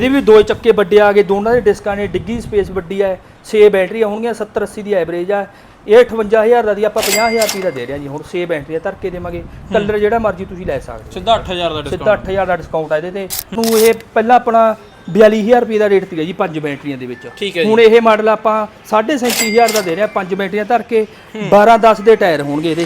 ਇਹਦੇ ਵੀ ਦੋ ਚੱਕੇ ਵੱਡੇ ਆ ਗਏ ਦੋਨਾਂ ਦੇ ਡਿਸਕਾਂ ਨੇ ਡਿੱਗੀ ਸਪੇਸ ਵੱਡੀ ਹੈ 6 ਬੈਟਰੀਆਂ ਹੋਣਗੀਆਂ 70 80 ਦੀ ਐਵਰੇਜ ਆ। ਇਹ 58000 ਦਾ ਦੀ ਆਪਾਂ 50000 ਰੁਪਏ ਦਾ ਦੇ ਰਹੇ ਹਾਂ ਜੀ ਹੁਣ 6 ਬੈਟਰੀਆਂ ਧਰ ਕੇ ਦੇਵਾਂਗੇ। ਕਲਰ ਜਿਹੜਾ ਮਰਜ਼ੀ ਤੁਸੀਂ ਲੈ ਸਕਦੇ ਸਿੱਧਾ 8000 ਦਾ ਸਿੱਧਾ 8000 ਦਾ ਡਿਸਕਾਊਂਟ ਆ ਇਹਦੇ ਤੇ। ਨੂੰ ਇਹ ਪਹਿਲਾਂ ਆਪਣਾ 42000 ਰੁਪਏ ਦਾ ਰੇਟ ਸੀਗਾ ਜੀ ਪੰਜ ਬੈਟਰੀਆਂ ਦੇ ਵਿੱਚ। ਹੁਣ ਇਹ ਮਾਡਲ ਆਪਾਂ 37500 ਦਾ ਦੇ ਰਹੇ ਹਾਂ ਪੰਜ ਬੈਟਰੀਆਂ ਧਰ ਕੇ 12 10 ਦੇ ਟਾਇਰ ਹੋਣਗੇ ਇਹਦੇ।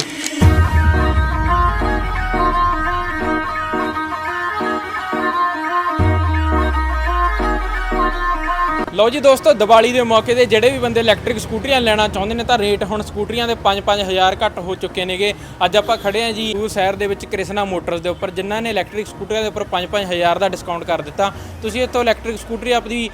ਲਓ ਜੀ ਦੋਸਤੋ, ਦੀਵਾਲੀ ਦੇ ਮੌਕੇ ਤੇ ਜਿਹੜੇ ਵੀ ਬੰਦੇ ਇਲੈਕਟ੍ਰਿਕ ਸਕੂਟਰੀਆਂ ਲੈਣਾ ਚਾਹੁੰਦੇ ਨੇ ਤਾਂ ਰੇਟ ਹੁਣ ਸਕੂਟਰੀਆਂ ਦੇ 5-5000 ਘੱਟ ਹੋ ਚੁੱਕੇ ਨੇਗੇ। ਅੱਜ ਆਪਾਂ ਖੜੇ ਆਂ ਜੀ ਉਹ ਸ਼ਹਿਰ ਦੇ ਵਿੱਚ ਕ੍ਰਿਸ਼ਨਾ ਮੋਟਰਸ ਦੇ ਉੱਪਰ, ਜਿਨ੍ਹਾਂ ਨੇ ਇਲੈਕਟ੍ਰਿਕ ਸਕੂਟਰੀਆਂ ਦੇ ਉੱਪਰ 5-5000 ਦਾ ਡਿਸਕਾਊਂਟ ਕਰ ਦਿੱਤਾ। ਤੁਸੀਂ ਇੱਥੋਂ ਇਲੈਕਟ੍ਰਿਕ ਸਕੂਟਰੀ ਆਪਣੀ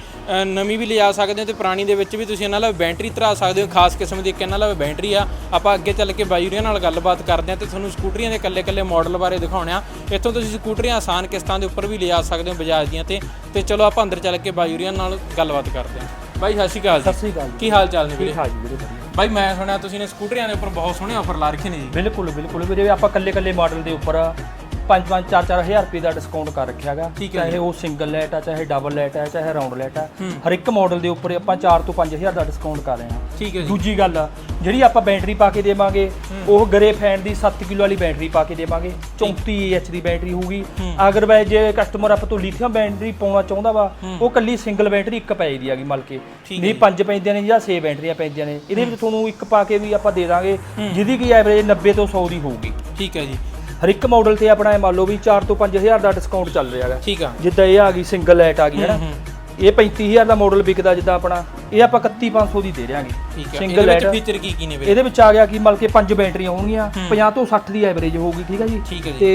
ਨਵੀਂ ਵੀ ਲਿਜਾ ਸਕਦੇ ਹੋ ਤੇ ਪੁਰਾਣੀ ਦੇ ਵਿੱਚ ਵੀ ਤੁਸੀਂ ਇਹਨਾਂ ਨਾਲ ਬੈਟਰੀ ਧਰਾ ਸਕਦੇ ਹੋ। ਖਾਸ ਕਿਸਮ ਦੀ ਇੱਕ ਇਹਨਾਂ ਨਾਲ ਬੈਟਰੀ ਆ। ਆਪਾਂ ਅੱਗੇ ਚੱਲ ਕੇ ਬਾਈਰੀਆਂ ਨਾਲ ਗੱਲਬਾਤ ਕਰਦੇ ਹਾਂ ਤੇ ਤੁਹਾਨੂੰ ਸਕੂਟਰੀਆਂ ਦੇ ਇਕੱਲੇ-ਇਕੱਲੇ ਮਾਡਲ ਬਾਰੇ ਦਿਖਾਉਣੇ ਆ। ਇੱਥੋਂ ਤੁਸੀਂ ਸਕੂਟਰੀਆਂ ਆਸਾਨ ਕਿਸ਼ਤਾਂ ਦੇ ਉੱਪਰ ਵੀ ਲਿਜਾ ਸਕਦੇ ਹੋ ਬਜਾਜ ਦੀਆਂ ਤੇ ਤੇ ਚਲੋ ਆਪਾਂ ਅੰਦਰ ਚੱਲ ਕੇ ਬਾਈਰੀਆਂ ਨਾਲ ਗੱਲਬਾਤ ਕਰਦੇ ਹਾਂ। ਬਾਈ ਸਤਿ ਸ਼੍ਰੀ ਅਕਾਲ ਸਤਿ ਜੀ ਸ੍ਰੀ ਅਕਾਲ ਜੀ। ਕੀ ਹਾਲ ਚਾਲ ਨੇ ਵੀਰੇ? ਠੀਕ ਠਾਕ ਜੀ ਵੀਰੇ ਵਧੀਆ। ਬਾਈ ਮੈਂ ਸੁਣਿਆ ਤੁਸੀਂ ਨੇ ਸਕੂਟਰੀਆਂ ਦੇ ਉੱਪਰ ਬਹੁਤ ਸੋਹਣੇ ਆਫਰ ਲਾ ਰੱਖੇ ਨੇ ਜੀ। ਬਿਲਕੁਲ ਬਿਲਕੁਲ। ਵੀਰੇ ਆਪਾਂ ਕੱਲੇ ਕੱਲੇ ਮਾਡਲ ਦੇ ਉੱਪਰ 5-5 4-4000 ਰੁਪਏ ਦਾ ਡਿਸਕਾਊਂਟ ਕਰ ਰੱਖਿਆ ਹੈਗਾ। ਠੀਕ ਹੈ ਚਾਹੇ ਉਹ ਸਿੰਗਲ ਲਾਈਟ ਆ ਚਾਹੇ ਡਬਲ ਲਾਈਟ ਆ ਚਾਹੇ ਰਾਉਂਡ ਲਾਈਟ ਆ। ਹਰ ਇੱਕ ਮਾਡਲ ਦੇ ਉੱਪਰ ਆਪਾਂ 4 ਤੋਂ 5000 ਦਾ ਡਿਸਕਾਊਂਟ ਕਰ ਰਹੇ ਹਾਂ। ਠੀਕ ਹੈ ਜੀ। ਦੂਜੀ ਗੱਲ ਆ, ਜਿਹੜੀ ਆਪਾਂ ਬੈਟਰੀ ਪਾ ਕੇ ਦੇਵਾਂਗੇ ਉਹ ਗਰੇ ਫੈਨ ਦੀ 7 ਕਿਲੋ ਵਾਲੀ ਬੈਟਰੀ ਪਾ ਕੇ ਦੇਵਾਂਗੇ। 34 ਐਚ ਦੀ ਬੈਟਰੀ ਹੋਊਗੀ। ਅਗਰ ਵੈ ਜੇ ਕਸਟਮਰ ਆਪਾਂ ਤੋਂ ਲਿਥੀਅਮ ਬੈਟਰੀ ਪਾਉਣਾ ਚਾਹੁੰਦਾ ਵਾ ਉਹ ਕੱਲੀ ਸਿੰਗਲ ਬੈਟਰੀ ਇੱਕ ਪੈ ਦੀ ਆਗੀ ਮਲ ਕੇ ਨਹੀਂ ਪੰਜ ਪੈਂਦੀਆਂ ਨੇ ਜਾਂ 6 ਬੈਟਰੀਆਂ ਪੈਂਦੀਆਂ ਨੇ। ਇਹਦੇ ਵਿੱਚ ਤੁਹਾਨੂੰ ਇੱਕ ਪਾ ਕੇ ਵੀ ਆਪਾਂ ਦੇ ਦਾਂਗੇ ਜਿਹਦੀ ਕੀ ਐਵਰੇਜ 90 ਤੋਂ 100 ਦੀ ਹੋਊਗੀ। ਠੀਕ ਹੈ ਜੀ। ਹਰ ਇੱਕ ਮਾਡਲ ਤੇ ਆਪਣਾ ਇਹ ਮੰਨ ਲਓ ਵੀ 4 ਤੋਂ 5000 ਦਾ ਡਿਸਕਾਊਂਟ ਚੱਲ ਰਿਹਾ ਹੈਗਾ। ਠੀਕ ਆ। ਜਿੱਦਾਂ ਇਹ ਆ ਗਈ ਸਿੰਗਲ ਲਾਈਟ ਆ ਗਈ ਹੈ ਨਾ ਇਹ 35000 ਦਾ ਮਾਡਲ ਵਿਕਦਾ ਜਿੱਦਾਂ ਆਪਣਾ ਇਹ ਆਪਾਂ 31500 ਦੀ ਦੇ ਦਿਆਂਗੇ। ਠੀਕ ਹੈ ਸਿੰਗਲ ਇਹਦੇ ਵਿੱਚ ਫੀਚਰ ਕੀ ਕੀ ਨੇ ਵੀਰੇ? ਇਹਦੇ ਵਿੱਚ ਆ ਗਿਆ ਕਿ ਮਤਲਬ ਕਿ ਪੰਜ ਬੈਟਰੀਆਂ ਹੋਣਗੀਆਂ 50 ਤੋਂ 60 ਦੀ ਐਵਰੇਜ ਹੋਊਗੀ ਠੀਕ ਹੈ ਜੀ? ਹੈ ਤੇ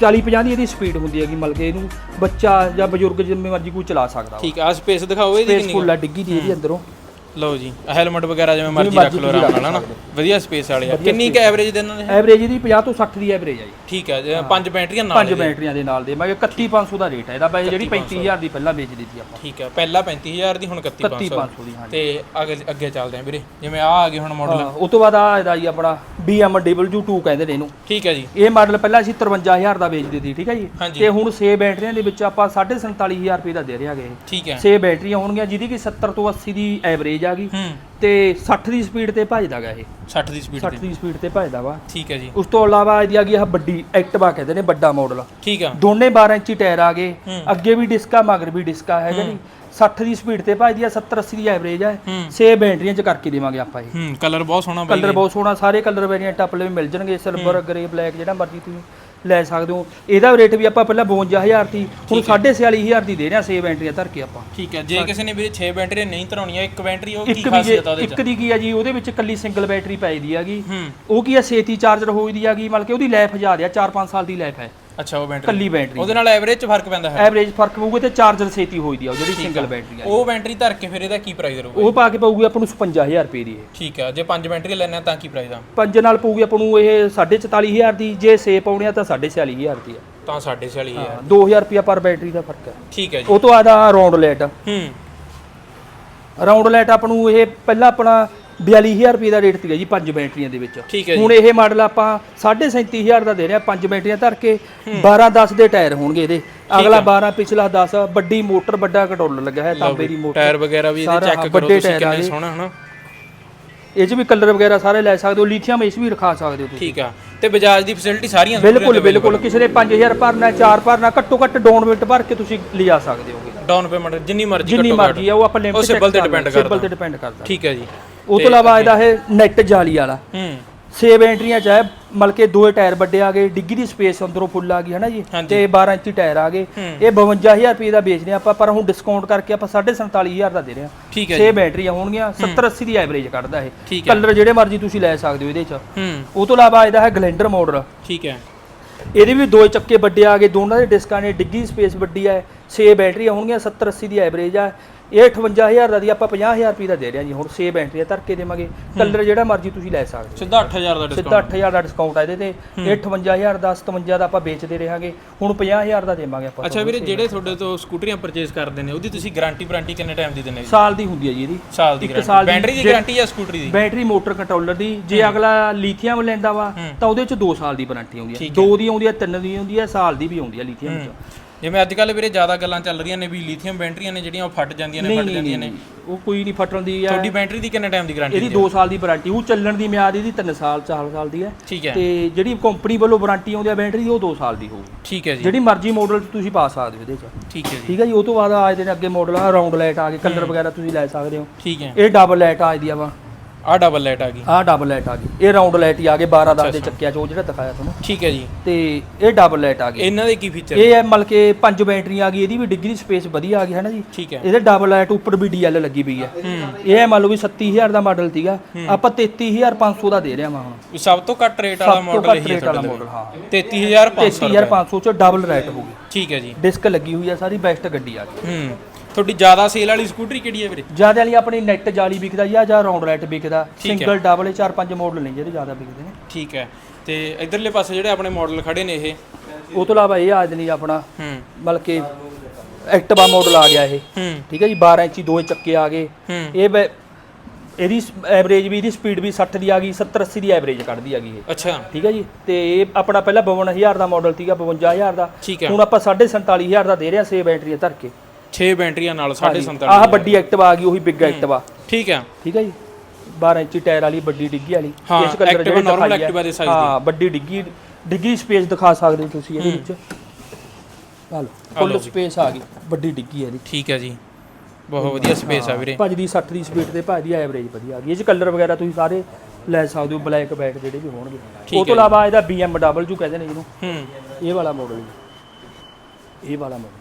40 50 ਦੀ ਇਹਦੀ ਸਪੀਡ ਹੁੰਦੀ ਹੈਗੀ ਮਤਲਬ ਕਿ ਇਹਨੂੰ ਬੱਚਾ ਜਾਂ ਬਜ਼ੁਰਗ ਜਿੰਨੇ ਮਰਜ਼ੀ ਕੋਈ ਚਲਾ ਸਕਦਾ ਠੀਕ ਆ ਸਪੇਸ ਦਿਖਾਓ ਇਹਦੀ ਸਪੇਸ ਕਿੰਨੀ ਫੁੱਲ ਆ? ਡਿੱਗੀ ਦੀ ਇਹਦੀ ਅੰਦਰੋਂ। ਲਓ ਜੀ ਹੈਲਮਟ ਵਗੈਰਾ ਜਿਵੇਂ ਮਰਜ਼ੀ ਰੱਖ ਲਓ ਆਰਾਮ ਨਾਲ ਹਨਾ? ਵਧੀਆ ਸਪੇਸ ਵਾਲੇ ਆ। ਕਿੰਨੀ ਕ ਐਵਰੇਜ ਦੇ ਇਹਨਾਂ ਨੇ ਐਵਰੇਜ ਇਹਦੀ 50 ਤੋਂ 60 ਦੀ ਐਵਰੇਜ ਆ ਜੀ। ਠੀਕ ਹੈ ਜੀ ਪੰਜ ਬੈਟਰੀਆਂ ਨਾਲ ਪੰਜ ਬੈਟਰੀਆਂ ਦੇ ਨਾਲ ਦੇ। ਮੈਂ 31500 ਦਾ ਰੇਟ ਹੈ ਇਹਦਾ ਬਾਈ ਜਿਹੜੀ 35000 ਦੀ ਪਹਿਲਾਂ ਵੇਚਦੀ ਸੀ ਆਪਾਂ। ਠੀਕ ਹੈ ਪਹਿਲਾਂ 35000 ਦੀ ਹੁਣ 31500 31500 ਦੀ ਤੇ ਅੱਗੇ ਅੱਗੇ ਚੱਲਦੇ ਆਂ ਵੀਰੇ। ਜਿਵੇਂ ਆ ਆ ਗਏ ਹੁਣ ਮਾਡਲ ਉਹ ਤੋਂ ਬਾਅਦ ਆ ਇਹਦਾ ਜੀ ਆਪਣਾ BMW2 ਕਹਿੰਦੇ ਨੇ ਇਹਨੂੰ। ਠੀਕ ਹੈ ਜੀ। ਇਹ ਮਾਡਲ ਪਹਿਲਾਂ ਅਸੀਂ 53000 ਦਾ ਵੇਚਦੇ ਸੀ ਠੀਕ ਹੈ ਜੀ। ਤੇ ਹੁਣ 6 ਬੈਟਰੀਆਂ ਦੇ ਵਿੱਚ ਆਪਾਂ 47500 ਰੁਪਏ ਦਾ ਦੇ ਰਹੇ ਹੈਗੇ ਠੀਕ ਹੈ 6 ਬੈਟਰੀਆਂ ਹੋਣਗੀਆਂ ਜਿਹਦੀ ਕਿ 70 ਤੋਂ 80 ਦੀ ਐਵਰੇਜ ਆ ਗਈ ਹੂੰ। ਤੇ 60 ਦੀ ਸਪੀਡ ਤੇ ਭਜਦਾਗਾ ਇਹ। 60 ਦੀ ਸਪੀਡ 60 ਤੇ। ਦੀ ਸਪੀਡ ਤੇ ਭਜਦਾ ਵਾ। ਠੀਕ ਹੈ ਜੀ। ਉਸ ਤੋਂ ਇਲਾਵਾ ਇਹਦੀ ਆ ਗਈ ਆ ਵੱਡੀ ਐਕਟਿਵਾ ਕਹਿੰਦੇ ਨੇ ਵੱਡਾ ਮਾਡਲ ਠੀਕ ਆ। ਦੋਨੇ 12 ਇੰਚੀ ਟਾਇਰ ਆ ਗਏ। ਅੱਗੇ ਵੀ ਡਿਸਕਾ ਮਗਰ ਵੀ ਡਿਸਕਾ ਹੈਗਾ ਜੀ 60 ਦੀ ਸਪੀਡ ਤੇ ਭਜਦੀ ਆ 70 80 ਦੀ ਐਵਰੇਜ ਹੈ। 6 ਬੈਟਰੀਆਂ ਚ ਕਰਕੇ ਦੇਵਾਂਗੇ ਆਪਾਂ ਇਹ। ਹੂੰ ਕਲਰ ਬਹੁਤ ਸੋਹਣਾ ਬਾਈ ਕਲਰ ਬਹੁਤ ਸੋਹਣਾ ਸਾਰੇ ਕਲਰ ਵੇਰੀਐਂਟ ਆਪਣੇ ਵੀ ਮਿਲ ਜਾਣਗੇ ਸਿਲਵਰ ਗ੍ਰੇ ਬਲੈਕ ਜਿਹੜਾ ਮਰਜ਼ੀ ਤੁਸੀਂ ਲੈ ਸਕਦੇ ਹੋ। ਇਹਦਾ ਰੇਟ ਵੀ ਆਪਾਂ ਪਹਿਲਾਂ 52000 ਸੀ ਹੁਣ 44500 ਦੀ ਦੇ ਰਹੇ ਹਾਂ 6 ਬੈਟਰੀਆਂ ਧਰ ਕੇ ਆਪਾਂ। ਠੀਕ ਹੈ ਜੇ ਕਿਸੇ ਨੇ ਵੀਰੇ 6 ਬੈਟਰੀ ਨਹੀਂ ਧਰਾਉਣੀਆਂ ਇੱਕ ਬੈਟਰੀ ਉਹ ਕੀ ਇੱਕ ਵੀ ਖਾਸੀਅਤ ਆ ਉਹਦੇ ਚ? ਇੱਕ ਦੀ ਕੀ ਆ ਜੀ ਉਹਦੇ ਵਿੱਚ ਇਕੱਲੀ ਸਿੰਗਲ ਬੈਟਰੀ ਪਾਈਦੀ ਹੈਗੀ ਹੂੰ। ਉਹ ਕੀ ਆ ਛੇਤੀ ਚਾਰਜਰ ਹੋਈਦੀ ਹੈਗੀ ਮਤਲਬ ਕਿ ਉਹਦੀ ਲਾਈਫ ਹਜ਼ਾਰ ਆ 4-5 ਸਾਲ ਦੀ ਲਾਈਫ ਹੈ। ਅੱਛਾ ਉਹ ਬੈਟਰੀ ਇਕੱਲੀ ਬੈਟਰੀ ਉਹਦੇ ਨਾਲ ਐਵਰੇਜ ਚ ਫ਼ਰਕ ਪੈਂਦਾ ਹੈ। ਐਵਰੇਜ ਫ਼ਰਕ ਪਊਗਾ ਤੇ ਚਾਰਜਰ ਛੇਤੀ ਹੋਈਦੀ ਆ ਉਹ ਜਿਹੜੀ ਸਿੰਗਲ ਬੈਟਰੀ ਆ ਉਹ ਬੈਟਰੀ ਧਰ ਕੇ ਫਿਰ ਇਹਦਾ ਕੀ ਪ੍ਰਾਈਸ ਰਹੂਗਾ ਉਹ ਪਾ ਕੇ ਪਊਗੀ ਆਪਾਂ ਨੂੰ 55000 ਰੁਪਏ ਦੀ ਇਹ। ਠੀਕ ਆ ਜੇ ਪੰਜ ਬੈਟਰੀ ਲੈਣਾ ਤਾਂ ਕੀ ਪ੍ਰਾਈਸ ਆ? ਪੰਜ ਨਾਲ ਪਊਗੀ ਆਪਾਂ ਨੂੰ ਇਹ 44500 ਦੀ ਜੇ 6 ਪਾਉਣੇ ਆ ਤਾਂ 44500 ਦੀ ਆ। ਤਾਂ 4.5 ਹੈ 2000 ਰੁਪਏ ਪਰ ਬੈਟਰੀ ਦਾ ਫ਼ਰਕ ਹੈ ਠੀਕ ਹੈ ਜੀ। ਉਹ ਤੋਂ ਬਾਅਦ ਆ ਰਾਉਂਡ ਲਾਈਟ ਹੂੰ। ਰਾਉਂਡ ਲਾਈਟ ਆਪਾਂ ਨੂੰ ਇਹ ਪਹਿਲਾਂ ਆਪਣਾ 42000 ਰੁਪਏ ਦਾ ਰੇਟ ਸੀਗਾ ਜੀ ਪੰਜ ਬੈਟਰੀਆਂ ਦੇ ਵਿੱਚ। ਠੀਕ ਹੈ ਜੀ। ਹੁਣ ਇਹ ਮਾਡਲ ਆਪਾਂ 37500 ਦਾ ਦੇ ਰਹੇ ਆ ਪੰਜ ਬੈਟਰੀਆਂ ਧਰ ਕੇ 12 10 ਦੇ ਟਾਇਰ ਹੋਣਗੇ ਇਹਦੇ। ਅਗਲਾ 12 ਪਿਛਲਾ 10 ਵੱਡੀ ਮੋਟਰ ਵੱਡਾ ਕੰਟਰੋਲਰ ਲੱਗਾ ਹੈ ਤਾਂਬੇ ਦੀ ਮੋਟਰ। ਟਾਇਰ ਵਗੈਰਾ ਵੀ ਇਹਦੇ ਸਾਰਾ ਚੈੱਕ ਕਰੋ ਵੱਡੇ ਤੁਸੀਂ ਟਾਇਰ ਆ ਕਿੰਨੇ। ਸੋਹਣਾ ਹਨਾ? ਇਹ 'ਚ ਵੀ ਕਲਰ ਵਗੈਰਾ ਸਾਰੇ ਲੈ ਸਕਦੇ ਹੋ ਲੀਥੀਅਮ ਇਸ ਵੀ ਰਖਾ ਸਕਦੇ ਹੋ ਤੁਸੀਂ। ਠੀਕ ਆ। ਤੇ ਬਜਾਜ ਦੀ ਫੈਸਿਲਿਟੀ ਸਾਰੀਆਂ ਬਿਲਕੁਲ ਬਿਲਕੁਲ। ਕਿਸੇ ਨੇ 5000 ਭਰਨਾ 4 ਭਰਨਾ ਘੱਟੋ ਘੱਟ ਡਾਊਨ ਪੇਮੈਂਟ ਭਰ ਕੇ ਤੁਸੀਂ ਲਿਜਾ ਸਕਦੇ ਹੋਗੇ। ਡਾਊਨ ਪੇਮੈਂਟ ਜਿੰਨੀ ਮਰਜ਼ੀ ਜਿੰਨੀ ਘੱਟੋ ਘੱਟ। ਮਰਜ਼ੀ ਆ ਉਹ ਆਪਾਂ ਲਿਮਟ ਉਹ ਸਿਬਲ ਤੇ ਡਿਪੈਂਡ ਸਿਬਲ ਕਰਦਾ। ਤੇ ਡਿਪੈਂਡ ਕਰਦਾ। ਠੀਕ ਹੈ ਜੀ। ਉਹ ਤੋਂ ਇਲਾਵਾ ਇਹਦਾ ਇਹ ਨੈਟ ਜਾਲੀ ਵਾਲਾ। ਹੂੰ। 6 ਬੈਟਰੀਆਂ ਚ ਹੈ ਮਤਲਬ ਕਿ ਦੋਏ ਟਾਇਰ ਵੱਡੇ ਆ ਗਏ ਡਿੱਗੀ ਦੀ ਸਪੇਸ ਅੰਦਰੋਂ ਫੁੱਲ ਆ ਗਈ ਹੈ ਨਾ ਜੀ? ਹਾਂਜੀ। ਤੇ 12 ਇੰਚੀ ਟਾਇਰ ਆ ਗਏ। ਇਹ 52000 ਰੁਪਏ ਦਾ ਵੇਚਦੇ ਆਪਾਂ ਪਰ ਹੁਣ ਡਿਸਕਾਊਂਟ ਕਰਕੇ ਆਪਾਂ 47500 ਦਾ ਦੇ ਰਹੇ ਹਾਂ ਠੀਕ ਹੈ 6 ਬੈਟਰੀਆਂ ਹੋਣਗੀਆਂ 70 80 ਦੀ ਐਵਰੇਜ ਕੱਢਦਾ ਇਹ। ਠੀਕ ਹੈ। ਕਲਰ ਜਿਹੜੇ ਮਰਜ਼ੀ ਤੁਸੀਂ ਲੈ ਸਕਦੇ ਹੋ ਇਹਦੇ ਚ। ਹੂੰ। ਉਹ ਤੋਂ ਇਲਾਵਾ ਇਹਦਾ ਹੈ ਗਲੈਂਡਰ ਮਾਡਲ ਠੀਕ ਹੈ। ਇਹਦੇ ਵੀ ਦੋ ਚੱਕੇ ਵੱਡੇ ਆ ਗਏ ਦੋਨਾਂ ਦੇ ਡਿਸਕਾਂ ਨੇ ਡਿੱਗੀ ਸਪੇਸ ਵੱਡੀ ਹੈ 6 ਬੈਟਰੀਆਂ ਹੋਣਗੀਆਂ 70 80 ਦੀ ਐਵਰੇਜ ਆ। ਇਹ 58000 ਦਾ ਦੀ ਆਪਾਂ 50000 ਰੁਪਏ ਦਾ ਦੇ ਰਹੇ ਹਾਂ ਜੀ ਹੁਣ 6 ਬੈਟਰੀਆਂ ਧਰ ਕੇ ਦੇਵਾਂਗੇ। ਕਲਰ ਜਿਹੜਾ ਮਰਜ਼ੀ ਤੁਸੀਂ ਲੈ ਸਕਦੇ ਹੋ। ਸਿੱਧਾ 8000 ਦਾ ਡਿਸਕਾਊਂਟ ਸਿੱਧਾ 8000 ਦਾ ਡਿਸਕਾਊਂਟ ਆ ਇਹਦੇ ਤੇ। ਇਹ 58000 ਦਾ 57 ਦਾ ਆਪਾਂ ਵੇਚਦੇ ਰਹਾਂਗੇ। ਹੁਣ 50000 ਦਾ ਦੇਵਾਂਗੇ ਆਪਾਂ ਅੱਛਾ ਵੀਰੇ ਜਿਹੜੇ ਤੁਹਾਡੇ ਤੋਂ ਸਕੂਟਰੀਆਂ ਪਰਚੇਸ ਕਰਦੇ ਨੇ ਉਹਦੀ ਤੁਸੀਂ ਗਾਰੰਟੀ ਵਾਰੰਟੀ ਕਿੰਨੇ ਟਾਈਮ ਦੀ ਦਿੰਦੇ ਜੀ? ਸਾਲ ਦੀ ਹੁੰਦੀ ਹੈ ਜੀ ਇਹਦੀ। ਸਾਲ ਦੀ ਗਾਰੰਟੀ ਬੈਟਰੀ ਦੀ ਗਾਰੰਟੀ ਜਾਂ ਸਕੂਟਰੀ ਦੀ? ਬੈਟਰੀ ਮੋਟਰ ਕੰਟਰੋਲਰ ਦੀ। ਜੇ ਅਗਲਾ ਲੀਥੀਅਮ ਲੈਂਦਾ ਵਾ ਤਾਂ ਉਹਦੇ ਚ 2 ਸਾਲ ਦੀ ਵਾਰੰਟੀ ਆਉਂਦੀ ਹੈ। 2 ਦੀ ਆਉਂਦੀ ਹੈ 3 ਦੀ ਆਉਂਦੀ ਹੈ ਸਾਲ ਦੀ ਵੀ ਆਉਂਦੀ ਹੈ ਲੀਥੀਅਮ ਚ। ਜਿਵੇਂ ਅੱਜ ਕੱਲ ਵੀਰੇ ਜ਼ਿਆਦਾ ਗੱਲਾਂ ਚੱਲ ਰਹੀਆਂ ਨੇ ਵੀ ਲੀਥੀਅਮ ਬੈਟਰੀਆਂ ਨੇ ਜਿਹੜੀਆਂ ਉਹ ਫਟ ਜਾਂਦੀਆਂ ਨੇ ਫਟ ਜਾਂਦੀਆਂ ਨੇ। ਉਹ ਕੋਈ ਨਹੀਂ ਫਟਣ ਦੀ ਆ ਤੁਹਾਡੀ ਬੈਟਰੀ ਦੀ ਕਿੰਨੇ ਟਾਈਮ ਦੀ ਗਾਰੰਟੀ ਇਹਦੀ 2 ਸਾਲ ਦੀ ਵਾਰੰਟੀ ਉਹ ਚੱਲਣ ਦੀ ਮਿਆਦ ਇਹਦੀ 3 ਸਾਲ 4 ਸਾਲ ਦੀ ਹੈ। ਠੀਕ ਹੈ। ਤੇ ਜਿਹੜੀ ਕੰਪਨੀ ਵੱਲੋਂ ਵਾਰੰਟੀ ਆਉਂਦੀ ਆ ਬੈਟਰੀ ਦੀ ਉਹ 2 ਸਾਲ ਦੀ ਹੋਊਗੀ ਠੀਕ ਹੈ ਜੀ। ਜਿਹੜੀ ਮਰਜ਼ੀ ਮਾਡਲ ਤੁਸੀਂ ਪਾ ਸਕਦੇ ਹੋ ਇਹਦੇ 'ਚ। ਠੀਕ ਹੈ ਜੀ। ਠੀਕ ਹੈ ਜੀ ਉਹ ਤੋਂ ਬਾਅਦ ਆ ਜਾਂਦੇ ਨੇ ਅੱਗੇ ਮਾਡਲ ਆ ਰਾਉਂਡ ਲਾਈਟ ਆ ਗਏ ਕਲਰ ਵਗੈਰਾ ਤੁਸੀਂ ਲੈ ਸਕਦੇ ਹੋ। ਠੀਕ ਹੈ। ਇਹ ਡਬਲ ਲਾਈਟ ਆ ਜਾਂਦੀ ਆ ਵਾ। ਆ ਡਬਲ ਲਾਈਟ ਆ ਗਈ। ਆਹ ਡਬਲ ਲਾਈਟ ਆ ਗਈ। ਇਹ ਰਾਉਂਡ ਲਾਈਟ ਹੀ ਆ ਗਏ 12 10 ਦੇ ਚੱਕਿਆ ਚ ਜਿਹੜਾ ਦਿਖਾਇਆ ਤੁਹਾਨੂੰ। ਠੀਕ ਹੈ ਜੀ। ਤੇ ਇਹ ਡਬਲ ਲਾਈਟ ਆ ਗਈ। ਇਹਨਾਂ ਦੇ ਕੀ ਫੀਚਰ ਇਹ ਹੈ ਮਤਲਬ ਕਿ ਪੰਜ ਬੈਟਰੀ ਆ ਗਈ ਇਹਦੀ ਵੀ ਡਿਗਰੀ ਸਪੇਸ ਵਧੀਆ ਆ ਗਈ ਹੈ ਨਾ ਜੀ? ਠੀਕ ਹੈ। ਇਹਦੇ ਡਬਲ ਲਾਈਟ ਉੱਪਰ ਵੀ ਡੀਐਲ ਲੱਗੀ ਪਈ ਹੈ। ਇਹ ਹੈ ਮੰਨ ਲਓ ਵੀ 37000 ਦਾ ਮਾਡਲ ਸੀਗਾ। ਆਪਾਂ 33500 ਦਾ ਦੇ ਰਹੇ ਹਾਂ ਹੁਣ। ਸਭ ਤੋਂ ਘੱਟ ਰੇਟ ਵਾਲਾ ਸਭ ਤੋਂ ਮਾਡਲ ਘੱਟ ਇਹੀ ਹੈ ਰੇਟ ਵਾਲਾ ਤੁਹਾਡੇ ਮਾਡਲ ਹਾਂ। 33500 33500 ਚ ਡਬਲ ਲਾਈਟ ਹੋਊਗੀ ਠੀਕ ਹੈ ਜੀ। ਡਿਸਕ ਲੱਗੀ ਹੋਈ ਆ ਸਾਰੀ ਬੈਸਟ ਗੱਡੀ ਆ ਗਈ। ਹੂੰ। ਤੁਹਾਡੀ ਜ਼ਿਆਦਾ ਸੇਲ ਵਾਲੀ ਸਕੂਟਰੀ ਕਿਹੜੀ ਹੈ ਵੀਰੇ? ਜ਼ਿਆਦਾ ਵਾਲੀ ਆਪਣੀ ਨੈਟ ਜਾਲੀ ਵਿਕਦਾ ਜਾਂ ਜਾਂ ਰਾਉਂਡ ਲਾਈਟ ਵਿਕਦਾ। ਸਿੰਗਲ ਡਬਲ ਇਹ ਚਾਰ ਪੰਜ ਮਾਡਲ ਨੇ ਜਿਹੜੇ ਜ਼ਿਆਦਾ ਵਿਕਦੇ ਨੇ। ਠੀਕ ਹੈ। ਤੇ ਇਧਰਲੇ ਪਾਸੇ ਜਿਹੜੇ ਆਪਣੇ ਮਾਡਲ ਖੜੇ ਨੇ ਇਹ? ਉਹ ਤੋਂ ਇਲਾਵਾ ਇਹ ਆ ਜਾਂਦੀ ਆਪਣਾ ਹੂੰ। ਮਤਲਬ ਕਿ ਐਕਟਿਵਾ ਮਾਡਲ ਆ ਗਿਆ ਇਹ। ਹੂੰ। ਠੀਕ ਹੈ ਜੀ 12 ਇੰਚੀ ਦੋ ਚੱਕੇ ਆ ਗਏ। ਹੂੰ। ਇਹ ਬੈ- ਇਹਦੀ ਐਵਰੇਜ ਵੀ ਇਹਦੀ ਸਪੀਡ ਵੀ 60 ਦੀ ਆ ਗਈ 70 80 ਦੀ ਐਵਰੇਜ ਕੱਢਦੀ ਆ ਗਈ ਇਹ। ਅੱਛਾ। ਠੀਕ ਹੈ ਜੀ ਤੇ ਇਹ ਆਪਣਾ ਪਹਿਲਾਂ 52000 ਦਾ ਮਾਡਲ ਸੀਗਾ 52000 ਦਾ। ਠੀਕ ਹੈ। ਹੁਣ ਆਪਾਂ 47500 ਦਾ ਦੇ ਰਹੇ ਆ 6 ਬੈਟਰੀਆਂ ਧਰ ਕੇ। 6 ਬੈਟਰੀਆਂ ਨਾਲ 47 ਆਹ ਵੱਡੀ ਐਕਟਿਵਾ ਆ ਗਈ ਉਹੀ ਬਿੱਗ ਐਕਟਿਵਾ। ਠੀਕ ਹੈ। ਠੀਕ ਹੈ ਜੀ? 12 ਇੰਚੀ ਟਾਇਰ ਵਾਲੀ ਵੱਡੀ ਡਿੱਗੀ ਵਾਲੀ। ਹਾਂ, ਇਸ ਜਿਹੜੀ ਦਿਖਾਈ ਹੈ। Activa ਦੇ size ਦੀ। ਹਾਂ ਵੱਡੀ ਡਿੱਗੀ ਡਿੱਗੀ ਸਪੇਸ ਦਿਖਾ ਸਕਦੇ ਹੋ ਤੁਸੀਂ ਇਹਦੇ ਵਿੱਚ। ਲਓ ਫੁੱਲ ਸਪੇਸ ਆ ਗਈ ਵੱਡੀ ਡਿੱਗੀ ਹੈ ਇਹਦੀ ਠੀਕ ਹੈ ਜੀ। ਬਹੁਤ ਵਧੀਆ ਸਪੇਸ ਆ ਵੀਰੇ। ਭੱਜ ਦੀ 60 ਦੀ ਸਪੀਡ ਤੇ ਭੱਜ ਦੀ ਐਵਰੇਜ ਵਧੀਆ ਆ ਗਈ। ਇਹ ਚ ਕਲਰ ਵਗੈਰਾ ਤੁਸੀਂ ਸਾਰੇ ਲੈ ਸਕਦੇ ਹੋ ਬਲੈਕ ਬੈਕ ਜਿਹੜੇ ਵੀ ਹੋਣਗੇ। ਉਹ ਤੋਂ ਇਲਾਵਾ ਇਹਦਾ BMW ਕਹਿੰਦੇ ਨੇ ਜਿਹਨੂੰ ਹੂੰ। ਇਹ ਵਾਲਾ ਮਾਡਲ ਇਹ ਵਾਲਾ ਮਾਡਲ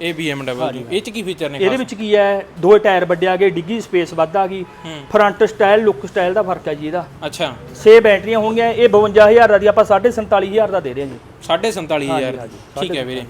ਇਹ BMW ਇਹ ਚ ਕੀ ਫੀਚਰ ਨੇ ਇਹਦੇ ਵਿੱਚ ਕੀ ਹੈ? ਦੋ ਟਾਇਰ ਵੱਡੇ ਆ ਗਏ ਡਿੱਗੀ ਸਪੇਸ ਵੱਧ ਆ ਗਈ। ਫਰੰਟ ਸਟਾਈਲ ਲੁੱਕ ਸਟਾਈਲ ਦਾ ਫ਼ਰਕ ਹੈ ਜੀ ਇਹਦਾ। ਅੱਛਾ। ਛੇ ਬੈਟਰੀਆਂ ਹੋਣਗੀਆਂ ਇਹ 52000 ਦਾ ਦੀ ਆਪਾਂ 47500 ਦਾ ਦੇ ਰਹੇ ਹਾਂ ਜੀ। 47500 ਠੀਕ ਹੈ ਵੀਰੇ।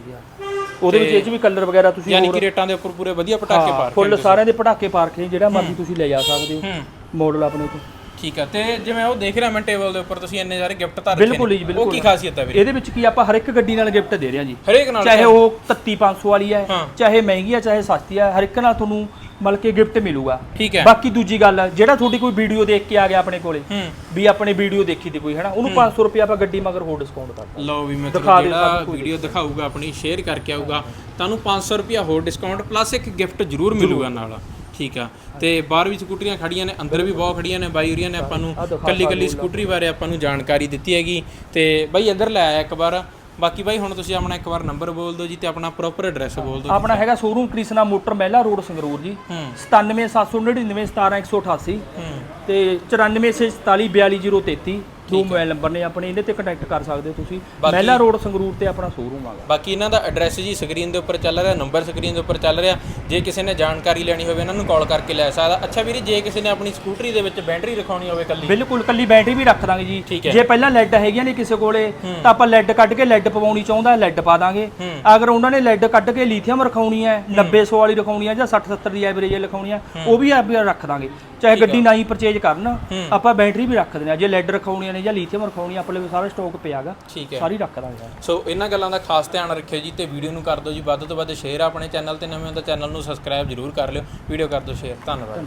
ਉਹਦੇ ਵਿੱਚ ਇਹ ਚ ਵੀ ਕਲਰ ਵਗੈਰਾ ਤੁਸੀਂ ਯਾਨੀ ਕਿ ਰੇਟਾਂ ਦੇ ਉੱਪਰ ਪੂਰੇ ਵਧੀਆ ਪਟਾਕੇ ਪਾ ਰੱਖੇ ਫੁੱਲ ਸਾਰਿਆਂ ਦੇ ਪਟਾਕੇ ਪਾਰਕ ਨੇ ਜਿਹੜਾ ਮਰਜ਼ੀ ਤੁਸੀਂ ਲੈ ਜਾ ਸਕਦੇ ਹੋ। ਮਾਡਲ ਆਪਣੇ ਤੋਂ ਠੀਕ ਹੈ ਤੇ ਜਿਵੇਂ ਉਹ ਦੇਖ ਰਿਹਾ ਮੈਂ ਟੇਬਲ ਦੇ ਉੱਪਰ ਤੁਸੀਂ ਇੰਨੇ ਸਾਰੇ ਗਿਫਟ ਧਰ ਰੱਖੇ ਬਿਲਕੁਲ ਨੇ। ਉਹ ਬਿਲਕੁਲ। ਕੀ ਖਾਸੀਅਤ ਹੈ ਵੀਰੇ? ਇਹਦੇ ਵਿੱਚ ਕੀ ਆਪਾਂ ਹਰ ਇੱਕ ਗੱਡੀ ਨਾਲ ਗਿਫਟ ਦੇ ਰਹੇ ਹਾਂ ਜੀ। ਹਰੇਕ ਨਾਲ ਚਾਹੇ ਉਹ 33500 ਵਾਲੀ ਹੈ ਹਾਂ। ਚਾਹੇ ਮਹਿੰਗੀ ਹੈ ਚਾਹੇ ਸਸਤੀ ਹੈ ਹਰ ਇੱਕ ਨਾਲ ਤੁਹਾਨੂੰ ਮਤਲਬ ਕਿ ਗਿਫਟ ਮਿਲੂਗਾ। ਠੀਕ ਹੈ। ਬਾਕੀ ਦੂਜੀ ਗੱਲ ਜਿਹੜਾ ਤੁਹਾਡੀ ਕੋਈ ਵੀਡੀਓ ਦੇਖ ਕੇ ਆ ਗਿਆ ਆਪਣੇ ਕੋਲੇ ਹੂੰ। ਵੀ ਆਪਣੇ ਵੀਡੀਓ ਦੇਖੀ ਤੇ ਕੋਈ ਹੈਨਾ? ਉਹਨੂੰ 500 ਰੁਪਏ ਆਪਾਂ ਗੱਡੀ ਮਗਰ ਹੋਰ ਡਿਸਕਾਊਂਟ ਕਰ ਲਓ ਵੀ ਦਿਖਾ ਮਤਲਬ ਦਿਓ ਜਿਹੜਾ ਸਭ ਕੁਝ। ਵੀਡੀਓ ਦਿਖਾਊਗਾ ਆਪਣੀ ਸ਼ੇਅਰ ਕਰਕੇ ਆਊਗਾ ਤੁਹਾਨੂੰ 500 ਰੁਪਿਆ ਹੋਰ ਡਿਸਕਾਊਂਟ ਪਲੱਸ ਇੱਕ ਗਿਫਟ ਜ਼ਰੂਰ ਮਿਲੂਗਾ ਨਾਲ। ਠੀਕ ਆ। ਤੇ ਬਾਹਰ ਵੀ ਸਕੂਟਰੀਆਂ ਖੜੀਆਂ ਨੇ ਅੰਦਰ ਵੀ ਬਹੁਤ ਖੜੀਆਂ ਨੇ ਬਾਈ ਹੋਰੀਆਂ ਨੇ ਆਪਾਂ ਨੂੰ ਕੱਲੀ ਕੱਲੀ ਸਕੂਟਰੀ ਬਾਰੇ ਆਪਾਂ ਨੂੰ ਜਾਣਕਾਰੀ ਦਿੱਤੀ ਹੈਗੀ। ਤੇ ਬਾਈ ਇੱਧਰ ਲੈ ਆਇਆ ਇੱਕ ਵਾਰ। ਬਾਕੀ ਬਾਈ ਹੁਣ ਤੁਸੀਂ ਆਪਣਾ ਇੱਕ ਵਾਰ ਨੰਬਰ ਬੋਲ ਦਿਓ ਜੀ ਤੇ ਆਪਣਾ ਪ੍ਰੋਪਰ ਐਡਰੈਸ ਬੋਲ ਦਿਓ ਆਪਣਾ ਹੈਗਾ showroom Krishna motor Mehla road Sangrur ji. ਹੂੰ। 97799 17188 ਹੂੰ। ਤੇ 94442033 ਦੋ ਮੋਬਾਈਲ ਨੰਬਰ ਨੇ ਆਪਣੇ ਇਹਦੇ ਤੇ ਕੰਟੈਕਟ ਕਰ ਸਕਦੇ ਹੋ ਤੁਸੀਂ। ਮਹਿਲਾ ਰੋਡ ਸੰਗਰੂਰ ਤੇ ਆਪਣਾ ਸ਼ੋਰੂਮ ਆਗਾ ਬਾਕੀ ਇਹਨਾਂ ਦਾ ਐਡਰੈਸ ਜੀ ਸਕਰੀਨ ਦੇ ਉੱਪਰ ਚੱਲ ਰਿਹਾ ਨੰਬਰ ਸਕਰੀਨ ਦੇ ਉੱਪਰ ਚੱਲ ਰਿਹਾ। ਜੇ ਕਿਸੇ ਨੇ ਜਾਣਕਾਰੀ ਲੈਣੀ ਹੋਵੇ ਇਹਨਾਂ ਨੂੰ ਕਾਲ ਕਰਕੇ ਲੈ ਸਕਦਾ। ਅੱਛਾ ਵੀਰੇ ਜੇ ਕਿਸੇ ਨੇ ਆਪਣੀ ਸਕੂਟਰੀ ਦੇ ਵਿੱਚ ਬੈਟਰੀ ਰਖਾਉਣੀ ਹੋਵੇ ਕੱਲੀ ਬਿਲਕੁਲ ਕੱਲੀ ਬੈਟਰੀ ਵੀ ਰੱਖ ਦਾਂਗੇ ਠੀਕ ਜੀ ਹੈ। ਜੇ ਪਹਿਲਾਂ ਲੈਡ ਹੈਗੀਆਂ ਨੇ ਕਿਸੇ ਕੋਲੇ ਤਾਂ ਆਪਾਂ ਲੈਡ ਕੱਢ ਕੇ ਲੈਡ ਪਵਾਉਣੀ ਚਾਹੁੰਦਾ ਲੈਡ ਪਾ ਦਾਂਗੇ। ਹੂੰ। ਅਗਰ ਉਹਨਾਂ ਨੇ ਲੈਡ ਕੱਢ ਕੇ ਲੀਥੀਅਮ ਰਖਾਉਣੀ ਹੈ 90 100 ਵਾਲੀ ਰਖਾਉਣੀ ਹੈ ਜਾਂ 60 70 ਦੀ ਐਵਰੇਜ ਰਖਾਉਣੀ ਹੈ ਉਹ ਵੀ ਆਪ ਰੱਖ ਦਾਂਗੇ। ਚਾਹੇ ਗੱਡੀ ਨਾ ਹੀ ਪਰਚੇਜ ਕਰਨ ਆਪਾਂ ਬੈਟਰੀ ਵੀ ਰੱਖ ਦਿੰਦੇ ਆ ਜੇ ਲੈਡ ਰਖਾਉਣੀਆਂ ਨੇ ਜਾਂ ਲੀਥੀਅਮ ਰਖਾਉਣੀ ਆਪਣੇ ਕੋਲ ਸਾਰਾ ਸਟਾਕ ਪਿਆਗਾ ਠੀਕ ਹੈ। ਸਾਰੀ ਰੱਖ ਦਾਂਗੇ ਸੋ ਇਹਨਾਂ ਗੱਲਾਂ ਦਾ ਖਾਸ ਧਿਆਨ ਰੱਖਿਓ ਜੀ ਤੇ ਵੀਡੀਓ ਨੂੰ ਕਰ ਦਿਓ ਜੀ ਵੱਧ ਤੋਂ ਵੱਧ ਸ਼ੇਅਰ ਆਪਣੇ ਚੈਨਲ ਤੇ ਨਵੇਂ ਹੋ ਤਾਂ ਚੈਨਲ ਨੂੰ ਸਬਸਕ੍ਰਾਈਬ ਜ਼ਰੂਰ ਕਰ ਲਿਓ। ਵੀਡੀਓ ਕਰ ਦਿਓ ਸ਼ੇਅਰ ਧੰਨਵਾਦ।